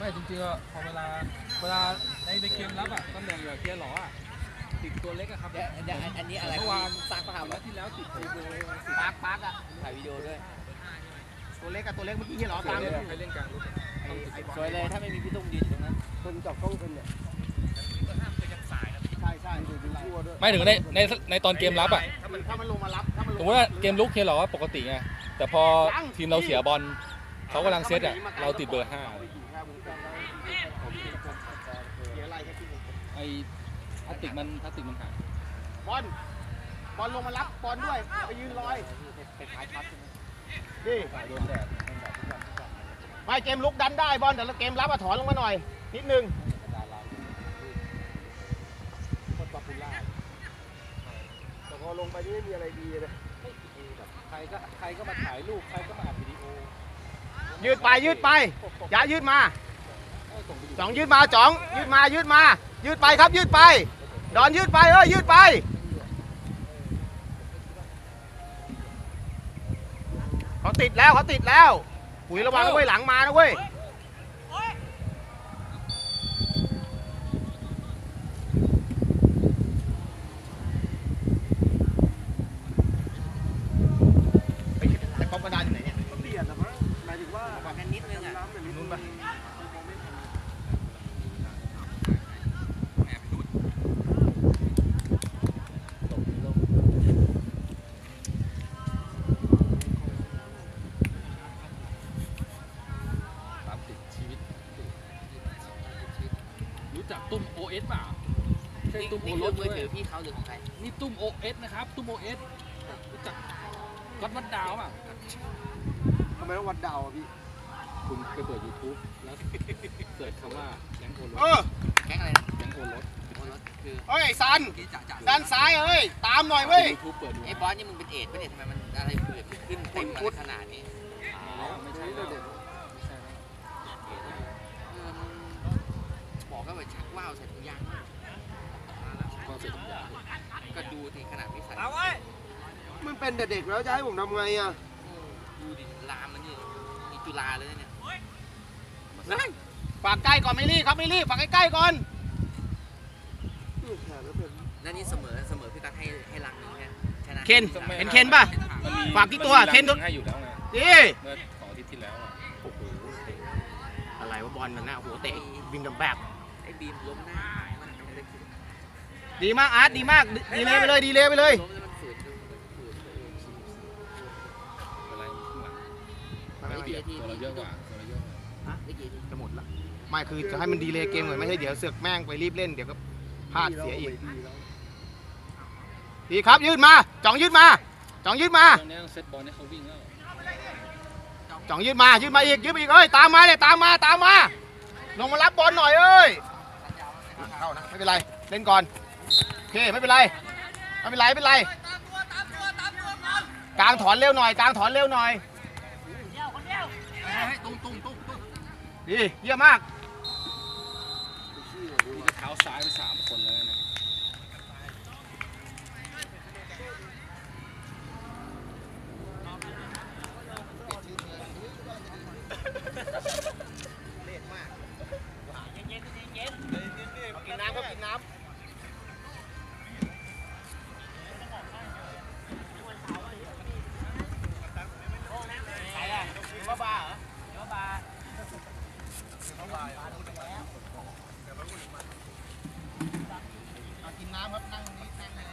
ไม่จริงๆอะพอเวลาเวลาในในเกมรับอะตำแหน่งแบบเกียร์หล่ออะติดตัวเล็กอะครับเดี๋ยวเดี๋ยวอันนี้อะไรเมื่อวานซักปะครับแล้วที่แล้วติดตัวเบอร์ปาร์คปาร์คอะถ่ายวิดีโอด้วย ตัวเล็กกับตัวเล็กเมื่อกี้ที่ล้อสวตายมเลยใครเล่นกลางลูกอะต้องติดตัวสวยเลยถ้าไม่มีพี่ตุ้มยืนอยู่ตรงนั้นคนจับกล้องเป็นเนี่ยใช่ใช่ดูดูทั่วด้วยไม่ถึงในในในตอนเกมรับอะถ้ามันถ้ามันลงมารับถ้ามันลสงมมติว่าเกมลุกเกียร์หล่อว่าปกติไงแต่พอทีมเราเสียบอลเขากำลังเซตอะเราติดเบอร์ห้า เดี๋ยวไล่แค่ที่หนึ่ง ไอ้พลาสติกมันพลาสติกมันหายบอลบอลลงมารับบอลด้วยไปยืนลอยเป็นท้ายพัดใช่ไหมนี่โดนแดดไม่เกมลุกดันได้บอลแต่ละเกมรับอะถอนลงมาหน่อย นิดนึงคนป๊อปปูล่าแต่พอลงไปนี่ไม่มีอะไรดีเลยใครก็ใครก็มาถ่ายรูปใครก็มาอัดวิดีโอยืดไปยืดไป อย่ายืดมาจ่องยืดมาจ่องยืดมายืดมา ยืดไปครับยืดไป ดอนยืดไปเอ้ยยืดไป เขาติดแล้วเขาติดแล้ว ปุ๋ยระวังนะเว้ยหลังมานะเว้ย ช่นี่ตุ้มโอนี่รคือสมืด้วอยถือพี่เขาหรือของใครนี่ตุ้ม OS นะครับ ตุ้ม OS รู้จักวัดวัดดาวเปล่ะทำไมต้องวัดดาวอะพี่ คุณไปเปิด YouTube แล้วเสิร์ชคำว่าแก๊งโอรเอสอแก๊งอะไรนะแก๊งโอรสโอ้รถคือเฮ้ยซันที่จ่าจ่าด้านซ้ายเอ้ยตามหน่อยเว้ยยูทูบเปิดดูไอ้บอสนี่มึงเป็นเอดปะเนี่ยทำไมมันอะไรเผือกขึ้นเต็มอะไรขนาดนี้แล้วไม่ใช่แล้วไม่ใช่แล้ว เออมึงบอกก็ว่าชักว่าวใส่ถุงยาง ก็เสร็จทุกอย่างก็ดูสิขนาดไม่ใส่มันเป็นแต่เด็กแล้วจะให้ผมทำไงอะดูดิลามมันนี่มีจุฬาเลยเนี่ยนั่นฝากใกล้ก่อนไม่รีบครับไม่รีบฝากใกล้ๆก่อนนั่นนี่เสมอเสมอพี่ตั๊กให้ให้ลังหนึงเนี่ยชนะเคนเห็นเคนป่ะมันมีฝากที่ตัวมันมีเคนตัวให้อยู่แล้วไงดีเมื่อสองอาทิตย์ที่แล้วอะโอ้โหอะไรวะบอลมันหน้าโอ้โหเตะวิงดัมแบกไอ้บีมล้มหน้ามันไม่ได้ขึ้น ดีมากอาร์ตดีมากดีเลยไปเลยดีเลยไปเลยล้มแล้วมันฝืนดูมันฝืนตัวเองอะไรข้างหลังไอ้เบียร์ที่ตัวเราเยอะกว่าตัวเราเยอะกว่าฮะไอ้เกียร์ที่จะหมดละไม่คือจะให้มันดีเลยเกมก่อนไม่ใช่เดี๋ยวเสือกแม่งไปรีบเล่นเดี๋ยวก็พลาดเสียอีกดีครับยืดมาจ่องยืดมาจ่องยืดมาตอนนี้ต้องเซตบอลให้เขาวิ่งแล้วจ่องยืดมายืดมาอีกยืดมาอีกเอ้ยตามมาเลยตามมาตามมาลงมารับบอลหน่อยเอ้ยเข้านะไม่เป็นไรเล่นก่อนโอ เคไม่เป็นไรไม่เป็นไรไม่เป็นไรกลางถอนเร็วหน่อยกลางถอนเร็วหน่อยตุ้มตุ้มตุ้มตุ้มดีเยี่ยมมากนี่ก็เท้าซ้ายไปสามคนแล้วเนี่ย กินน้ำก็กินน้ำใครอะว่าบ้าเหรอว่าบ้าเอากินน้ำครับนั่งตรงนี้นั่งเลย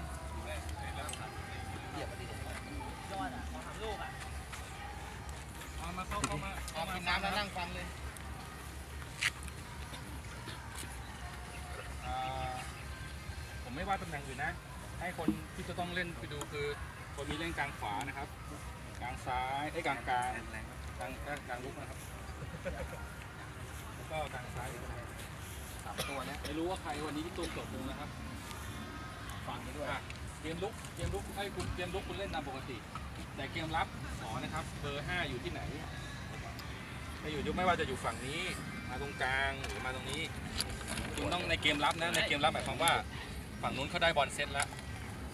เอามาเข้าเข้ามาเอากินน้ำแล้วนั่งฟังเลย อ่าผมไม่ ว่าตำแหน่งอื่นนะ ให้คนที่จะต้องเล่นไปดูคือคนมีเล่นกลางขวานะครับ กลางซ้ายไอ้ยกลางกลางกลางกลางกลางลุกนะครับแล้วก็กลางซ้ายอีกคนหนึ่งสามตัวเนี้ยไม่รู้ว่าใครวันนี้ที่ตูนจบลงนะครับฟังไปด้วยอะเกมลุกเกมลุกให้คุณเกมลุกคุณเล่นตามปกติ แต่เกมรับขอนะครับ เบอร์ห้าอยู่ที่ไหนจะอยู่ไม่ว่าจะอยู่ฝั่งนี้ มาตรงกลางหรือมาตรงนี้ คุณต้องในเกมรับนะในเกมรับหมายความว่า ฝั่งนู้นเขาได้บอลเซตแล้ว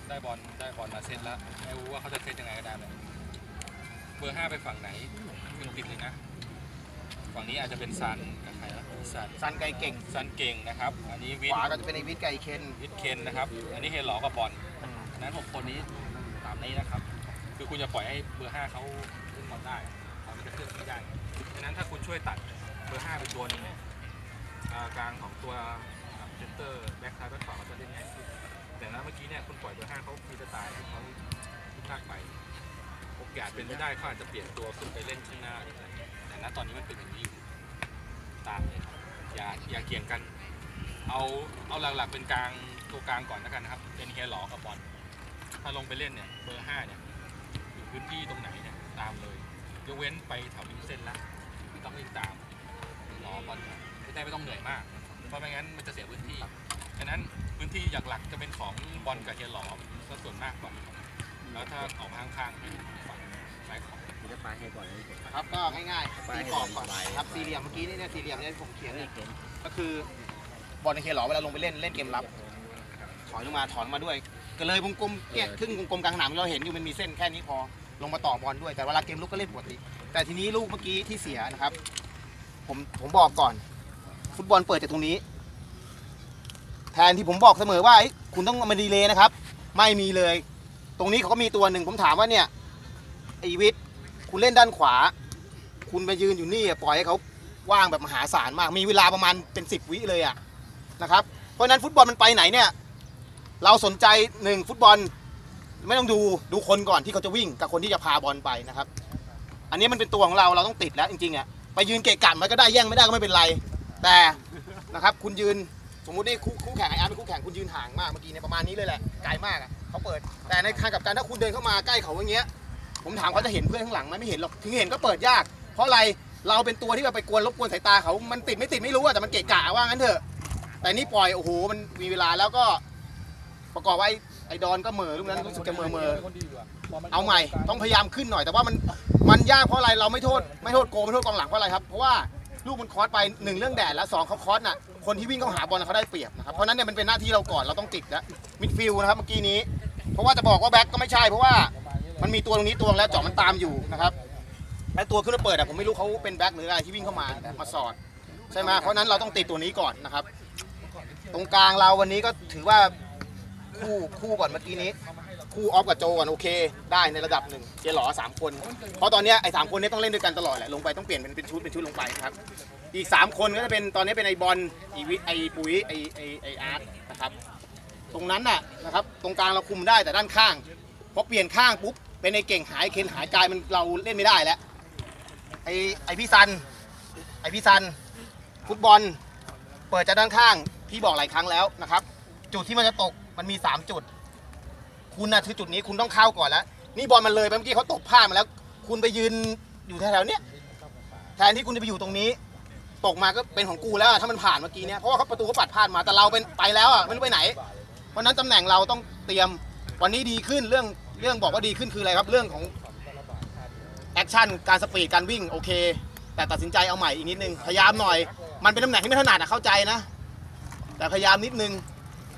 ได้บอลได้บอลมาเซตแล้ว ไม่รู้ว่าเขาจะเซตยังไงก็ได้เลยเบอร์ห้าไปฝั่งไหนคุณติดเลยนะ ฝั่งนี้อาจจะเป็นซันกับใครนะซันซันไกเก่ง ซันเก่งนะครับ อันนี้วิขทวาก็จะเป็นไอวิทย์ไก่เคนวิทเคนนะครับ อันนี้เฮลหลอกับบอลฉะนั้นหกคนนี้ตามนี้นะครับ คือคุณจะปล่อยให้เบอร์ห้าเขาเล่นบอลได้เขาจะเคลื่อนที่ได้ฉะนั้นถ้าคุณช่วยตัดเบอร์ห้าไปตัวหนึงเนี่ยอ่ากลางของตัว เมื่อกี้เนี่ยคุณปล่อยเบอร์ห้าเขามีสไตล์ที่เขาพลาดไปโอกาสเป็นไปได้เขาอาจจะเปลี่ยนตัวขึ้นไปเล่นข้างหน้าหรือะไรแต่ณตอนนี้มันเป็นอย่างนี้อยู่ตามเลยครับอย่าอย่าเกี่ยงกัน เอาเอาหลักๆเป็นกลางตัวกลางก่อนแล้วกันนะครับเป็นเฮียหลอกับบอลถ้าลงไปเล่นเนี่ยเบอร์ห้าเนี่ยอยู่พื้นที่ตรงไหนเนี่ยตามเลยยกเว้นไปแถวริมเส้นละไม่ต้องวิ่งตามรอบอลไม่ได้ไม่ต้องเหนื่อยมากเพราะไม่งั้นมันจะเสียพื้นที่ฉะนั้น พื้นที่หลักๆจะเป็นของบอลกับเฮียหลอซะส่วนมากกว่าครับแล้วถ้าออกมาข้างๆเป็นฝั่งซ้ายของ มันจะปลาให้บ่อยเลยนะครับก็ง่ายๆตีกรอบก่อนนะครับสี่เหลี่ยมเมื่อกี้นี่เนี่ยสี่เหลี่ยมเนี่ยผมเขียนเนี่ยก็คือบอลในเคหลอเวลาลงไปเล่นเล่นเกมรับ ถอยลงมาถอนมาด้วย ก็เลยวงกลมเนี่ยครึ่งวงกลมกลางสนามเราเห็นอยู่มันมีเส้นแค่นี้พอลงมาต่อบอลด้วยแต่เวลาเกมลุกก็เล่นปกติแต่ทีนี้ลูกเมื่อกี้ที่เสียนะครับ ผมผมบอกก่อน ฟุตบอลเปิดจากตรงนี้ แทนที่ผมบอกเสมอว่าคุณต้องเอามาดีเลยนะครับ ไม่มีเลย ตรงนี้เขาก็มีตัวหนึ่งผมถามว่าเนี่ยไอวิทย์คุณเล่นด้านขวา คุณไปยืนอยู่นี่ปล่อยให้เขาว่างแบบมหาศาลมาก มีเวลาประมาณเป็นสิบวิเลยอะนะครับเพราะฉะนั้นฟุตบอลมันไปไหนเนี่ย เราสนใจหนึ่งฟุตบอลไม่ต้องดูดูคนก่อนที่เขาจะวิ่งกับคนที่จะพาบอลไปนะครับ อันนี้มันเป็นตัวของเราเราต้องติดแล้วจริงๆอะไปยืนเกะกะมันก็ได้แย่งไม่ได้ก็ไม่เป็นไร แต่นะครับ คุณยืน สมมุตินี่คู่คู่แข่งไออาร์เป็นคู่แข่งคุณยืนห่างมากเมื่อกี้เนี่ยประมาณนี้เลยแหละไกลมากอะเขาเปิด แต่ในทางกลับการถ้าคุณเดินเข้ามาใกล้เขาอย่างเงี้ย ผมถามเขาจะเห็นเพื่อนข้างหลังไหมไม่เห็นหรอกถึงเห็นก็เปิดยาก เพราะอะไรเราเป็นตัวที่แบบไปกวนรบกวนสายตาเขา มันติดไม่ติดไม่รู้อะแต่มันเกะกะว่างั้นเถอะ แต่นี่ปล่อยโอ้โหมันมีเวลาแล้วก็ ประกอบไว้ไอ้ดอนก็เหม่อลูกนั้นรู้สึกจะเหม่อเมอเอาใหม่ต้องพยายามขึ้นหน่อยแต่ว่ามันมันยากเพราะอะไรเราไม่โทษ ไม่โทษโกไม่โทษกองหลังเพราะอะไรครับเพราะว่าลูกมันคอสไปหนึ่งเรื่องแดดแล้วสองเขาคอสน่ะ คนที่วิ่งเข้าหาบอลเขาได้เปรียบนะครับเพราะฉะนั้นเนี่ยมันเป็นหน้าที่เราก่อนเราต้องติดแล้วมิดฟิลด์นะครับเมื่อกี้นี้ เพราะว่าจะบอกว่าแบ็คก็ไม่ใช่เพราะว่ามันมีตัวตรงนี้ตัวแล้วเจาะมันตามอยู่นะครับไอตัวขึ้นมาเปิดอะผมไม่รู้เขาเป็นแบ็คหรืออะไรที่วิ่งเข้ามามาสอดใช่ไหมเพราะนั้นเราต้องติดตัวนี้ก่อนนะครับ ตรงกลางเราวันนี้ก็ถือว่าคู่คู่ก่อนเมื่อกี้นี้ คู่ออฟกับโจก่อนโอเค ได้ในระดับหนึ่งเจหลอสามคน เพราะตอนเนี้ยไอ้สามคนนี้ต้องเล่นด้วยกันตลอดแหละลงไปต้องเปลี่ยนเป็นเป็นชุดเป็นชุดลงไปครับ อีกสามคนก็จะเป็นตอนนี้เป็นไอบอลอีวิทไอปุ๋ยไอไอไออาร์ตนะครับตรงนั้นน่ะนะครับตรงกลางเราคุมได้แต่ด้านข้างพอเปลี่ยนข้างปุ๊บเป็นไอเก่งหายเคนหายกายมันเราเล่นไม่ได้แล้วไอไอพี่ซันไอพี่ซันฟุตบอลเปิดจากด้านข้างพี่บอกหลายครั้งแล้วนะครับ จุดที่มันจะตกมันมี 3 จุด คุณนะคือจุดนี้คุณต้องเข้าก่อนแล้ว นี่บอลมันเลยไปเมื่อกี้เขาตกพลามาแล้ว คุณไปยืนอยู่แถวๆเนี้ยแทนที่คุณจะไปอยู่ตรงนี้ ตกมาก็เป็นของกูแล้วอะถ้ามันผ่านเมื่อกี้เนี่ยเพราะว่าเขาประตูเขาปัดพลาดมาแต่เราเป็นไปแล้วอะไม่รู้ไปไหน เพราะฉะนั้นตำแหน่งเราต้องเตรียมวันนี้ดีขึ้นเรื่องเรื่องบอกว่าดีขึ้นคืออะไรครับเรื่องของแอคชั่นการสปีดการวิ่งโอเค แต่ตัดสินใจเอาใหม่อีกนิดนึงพยายามหน่อย มันเป็นตำแหน่งที่ไม่ถนัดอะเข้าใจนะ แต่พยายามนิดนึง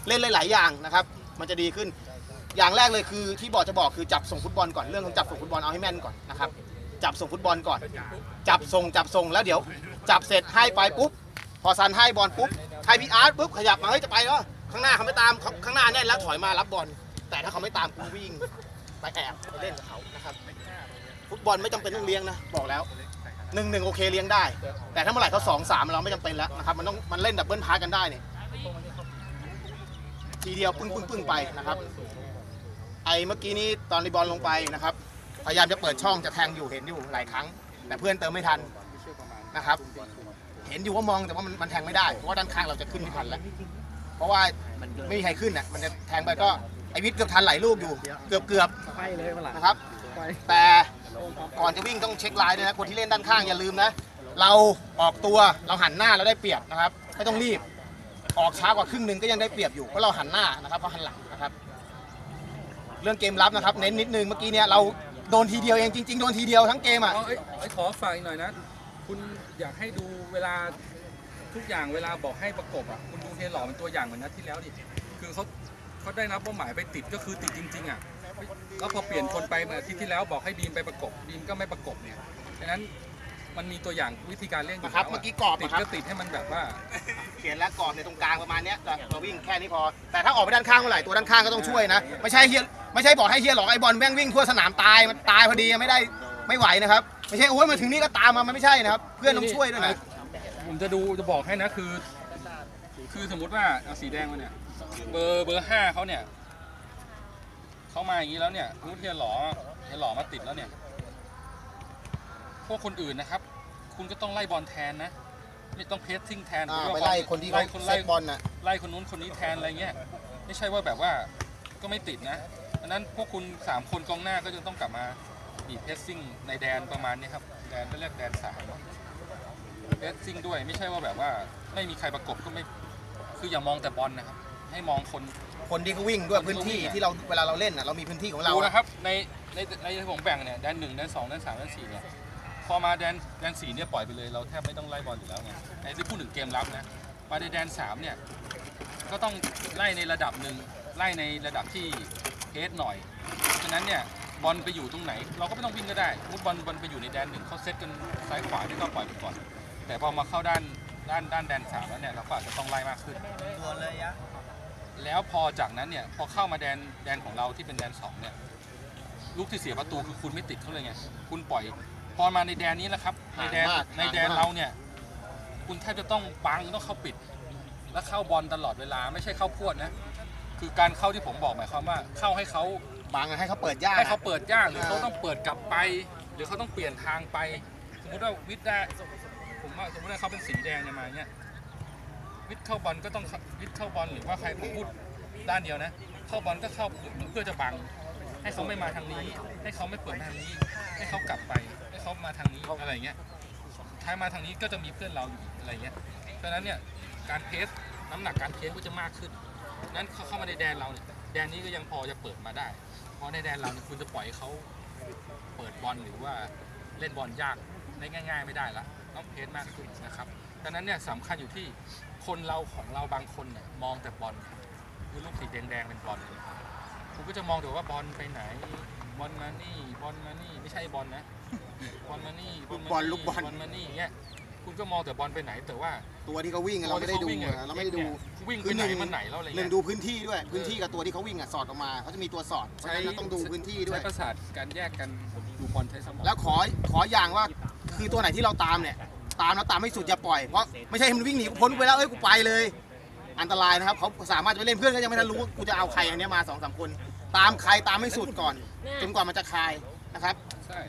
เล่นหลายๆอย่างนะครับ มันจะดีขึ้น อย่างแรกเลยคือที่บอกจะบอกคือจับส่งฟุตบอลก่อนเรื่องของจับส่งฟุตบอลเอาให้แม่นก่อนนะครับ จับส่งฟุตบอลก่อน จับส่งจับส่งแล้วเดี๋ยว จับเสร็จให้ไปปุ๊บ พอซันให้บอลปุ๊บให้พี่อาร์ตปุ๊บขยับมาเฮ้ยจะไปแล้วข้างหน้าเขาไม่ตามเขาข้างหน้าแน่นแล้วถอยมารับบอล แต่ถ้าเขาไม่ตามกูวิ่งไปแอบไปเล่นกับเขานะครับฟุตบอลไม่จำเป็นต้องเลี้ยงนะบอกแล้วหนึ่งหนึ่งโอเคเลี้ยงได้ แต่ถ้าเมื่อไหร่เขาสองสามเราไม่จำเป็นแล้วนะครับมันต้องมันเล่นดับเบิลพาร์กันได้เนี่ยทีเดียวปึ้งปึ้งปึ้งไปนะครับ ไอเมื่อกี้นี้ตอนรีบอลลงไปนะครับ พยายามจะเปิดช่องจะแทงอยู่เห็นอยู่หลายครั้ง แต่เพื่อนเติมไม่ทันนะครับ เห็นอยู่ว่ามองแต่ว่ามันมันแทงไม่ได้เพราะว่าด้านข้างเราจะขึ้นไม่ทันแล้ว เพราะว่าไม่มีใครขึ้นอะมันจะแทงไปก็ไอวิทย์เกือบทันหลายลูกอยู่ เกือบเกือบไปเลยมาหลังนะครับ แต่ก่อนจะวิ่งต้องเช็คไลน์ด้วยนะคนที่เล่นด้านข้างอย่าลืมนะเราออกตัวเราหันหน้าเราได้เปรียบนะครับไม่ต้องรีบออกช้ากว่าครึ่งหนึ่งก็ยังได้เปรียบอยู่เพราะเราหันหน้านะครับเขาะหันหลังนะครับ เรื่องเกมรับนะครับ เน้นนิดนึงเมื่อกี้เนี่ยเรา โดนทีเดียวเองจริง ๆ โดนทีเดียวทั้งเกมอะ เอาไอ้ไอ้ขอฝากอีกหน่อยนะ คุณอยากให้ดูเวลาทุกอย่างเวลาบอกให้ประกบอะ คุณดูเฮหล่อเป็นตัวอย่างเหมือนนัดที่แล้วดิ คือเขาเขาได้นับเป้าหมายไปติดก็คือติดจริง ๆอะ ก็พอเปลี่ยนคนไปเมื่ออาทิตย์ที่แล้วบอกให้บีมไปประกบบีมก็ไม่ประกบเนี่ย ฉะนั้น มันมีตัวอย่างวิธีการเล่นอยู่นะครับแล้วะเมื่อกี้กรอบติดนะครับ ก็ติดให้มันแบบว่า เขียนแล้วกรอบในตรงกลางประมาณเนี้ยเราเราวิ่งแค่นี้พอ แต่ถ้าออกไปด้านข้างเมื่อไหร่ตัวด้านข้างก็ต้องช่วยนะ ไม่ใช่เฮียไม่ใช่บอกให้เฮียหลอกไอ้บอลแม่งวิ่งทั่วสนามตายมันตายพอดีไม่ได้ไม่ไหวนะครับ ไม่ใช่โอ้ยมาถึงนี่ก็ตามมามันไม่ใช่นะครับ เพื่อนต้องช่วยด้วยนะ ผมจะดูจะบอกให้นะคือ คือสมมุติว่าเอาสีแดงมาเนี่ย เบอร์เบอร์ห้าเขาเนี่ยเขามาอย่างนี้แล้วเนี่ยสมมติเฮียหล่อเฮียหล่อมาติดแล้วเนี่ย พวกคนอื่นนะครับ คุณก็ต้องไล่บอลแทนนะ ไม่ต้องเพสซิ่งแทนอ่าหรือไปว่าไล่คนที่เขาไล่คนเซไล่ตบอลน่ะ ไล่คนนู้นคนนี้แทนอะไรเงี้ยไม่ใช่ว่าแบบว่าก็ไม่ติดนะดังนั้นพวกคุณสามคนกองหน้าก็จะต้องกลับมาบีบเพสซิ่งในแดนประมาณนี้ครับแดนก็เรียกแดนสามเพสซิ่งด้วยไม่ใช่ว่าแบบว่าไม่มีใครประกบก็ไม่คืออย่ามองแต่บอลนะครับให้มองคน คนที่เขาวิ่งด้วยคนที่พื้นที่เขาวิ่งอะที่เราเวลาเราเล่นน่ะเรามีพื้นที่ของเราดูอะนะครับในในในที่ผมแบ่งเนี่ยแดนหนึ่งแดนสองแดนสามแดนสี่เนี่ย พอมาแดนแดนสี่เนี่ยปล่อยไปเลยเราแทบไม่ต้องไล่บอลอยู่แล้วไงในที่พูดถึงเกมรับนะมาในแดนสามเนี่ยก็ต้องไล่ในระดับหนึ่งไล่ในระดับที่เพสหน่อยฉะนั้นเนี่ยบอลไปอยู่ตรงไหน เราก็ไม่ต้องวิ่งก็ได้สมมุติบอลบอลไปอยู่ในแดนหนึ่งเขาเซตกันซ้ายขวาที่ก็ปล่อยไปก่อน แต่พอมาเข้าด้านด้านด้านแดนสามแล้วเนี่ยเราก็อาจจะต้องไล่มากขึ้นแล้วพอจากนั้นเนี่ยพอเข้ามาแดนแดนของเราที่เป็นแดนสองเนี่ยลูกที่เสียประตูคือคุณไม่ติดเขาเลยไงคุณปล่อย พอมาในแดนนี้แล้วครับ ในแดนห่างมากในแดนห่างมาก เราเนี่ย คุณแทบจะต้องบังต้องเข้าปิด แล้วเข้าบอลตลอดเวลาไม่ใช่เข้าพรวดนะ คือการเข้าที่ผมบอกหมายความว่า เข้าให้เขาบางอะให้เขาเปิดยาก ให้เขาเปิดยากหรืออ่าเขาต้องเปิดกลับไป หรือเขาต้องเปลี่ยนทางไป สมมติว่าวิทย์ได้ผมว่าสมมติว่าเขาเป็นสีแดงเนี่ยมาเนี่ยวิทย์เข้าบอลก็ต้องเข้าวิทย์เข้าบอลหรือว่าใครผมพูดด้านเดียวนะ เข้าบอลก็เข้าเพื่อจะบัง ให้เขาไม่มาทางนี้ ให้เขาไม่เปิดทางนี้ ให้เขากลับไป ให้เขามาทางนี้อะไรเงี้ยท้ายมาทางนี้ก็จะมีเพื่อนเราอยู่อะไรเงี้ย เพราะนั้นเนี่ยการเพสน้ำหนักการเพสก็จะมากขึ้น นั้นเขาเข้ามาในแดนเราเนี่ยแดนนี้ก็ยังพอจะเปิดมาได้ เพราะในแดนเราเนี่ยคุณจะปล่อยเขาเปิดบอลหรือว่าเล่นบอลยากได้ง่าย ๆ ไม่ได้ละต้องเพสมากขึ้นนะครับดังนั้นเนี่ยสำคัญอยู่ที่คนเราของเราบางคนเนี่ยมองแต่บอลคือลูกสีแดงๆเป็นบอล คุณก็จะมองแต่ว่าบอลไปไหน บอลมานี่บอลมานี่ไม่ใช่บอลนะบอลมานี่ลูกบอลลูกบอลบอลมานี่อย่างเงี้ยคุณก็มองแต่บอลไปไหน แต่ว่าตัวที่เขาวิ่งอะเราไม่ได้ดูตัวที่ขวิ่งอะเราไม่ได้ดูนี่ยวิ่งคืไปอไหนหนึ่งมันไหนแล้วอะไรหนึ่เงี้งยดูพื้นที่ด้วยพื้นที่กับตัวที่เขาวิ่งอะสอดออกมาเขาจะมีตัวสอดเพราะฉะนั้นเราต้องดูพื้นที่ด้วยใช้ประสาทการแยกกันดูบอลใช้สมองแล้วขอขออย่างว่าคือตัวไหนที่เราตามเนี่ยตามแล้วตามให้สุดอย่าปล่อยเพราะไม่ใช่ให้มันวิ่งหนีกูพ้นไปแล้วเอ้ยกูไปเลย อันตรายนะครับเขาสามารถจะไปเล่นเพื่อนก็ยังไม่ทันรู้ว่ากูจะเอาใครอันเนี้ยมาสองสามคน ตามใครตามให้สุดก่อนจนกว่ามันจะคลายนะครับใช่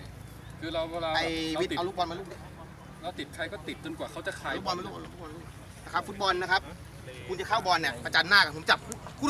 คือเราเวลาไอเราวิทย์ติดเอาลูกบอลมาลูกดิเราติดใครก็ติดจนกว่าเขาจะคลายลูกบอลมาลูกบอลลูกบอลลูกนะครับฟุตบอลนะครับ คุณจะเข้าบอลเนี่ยประจันหน้ากับผมจับคู่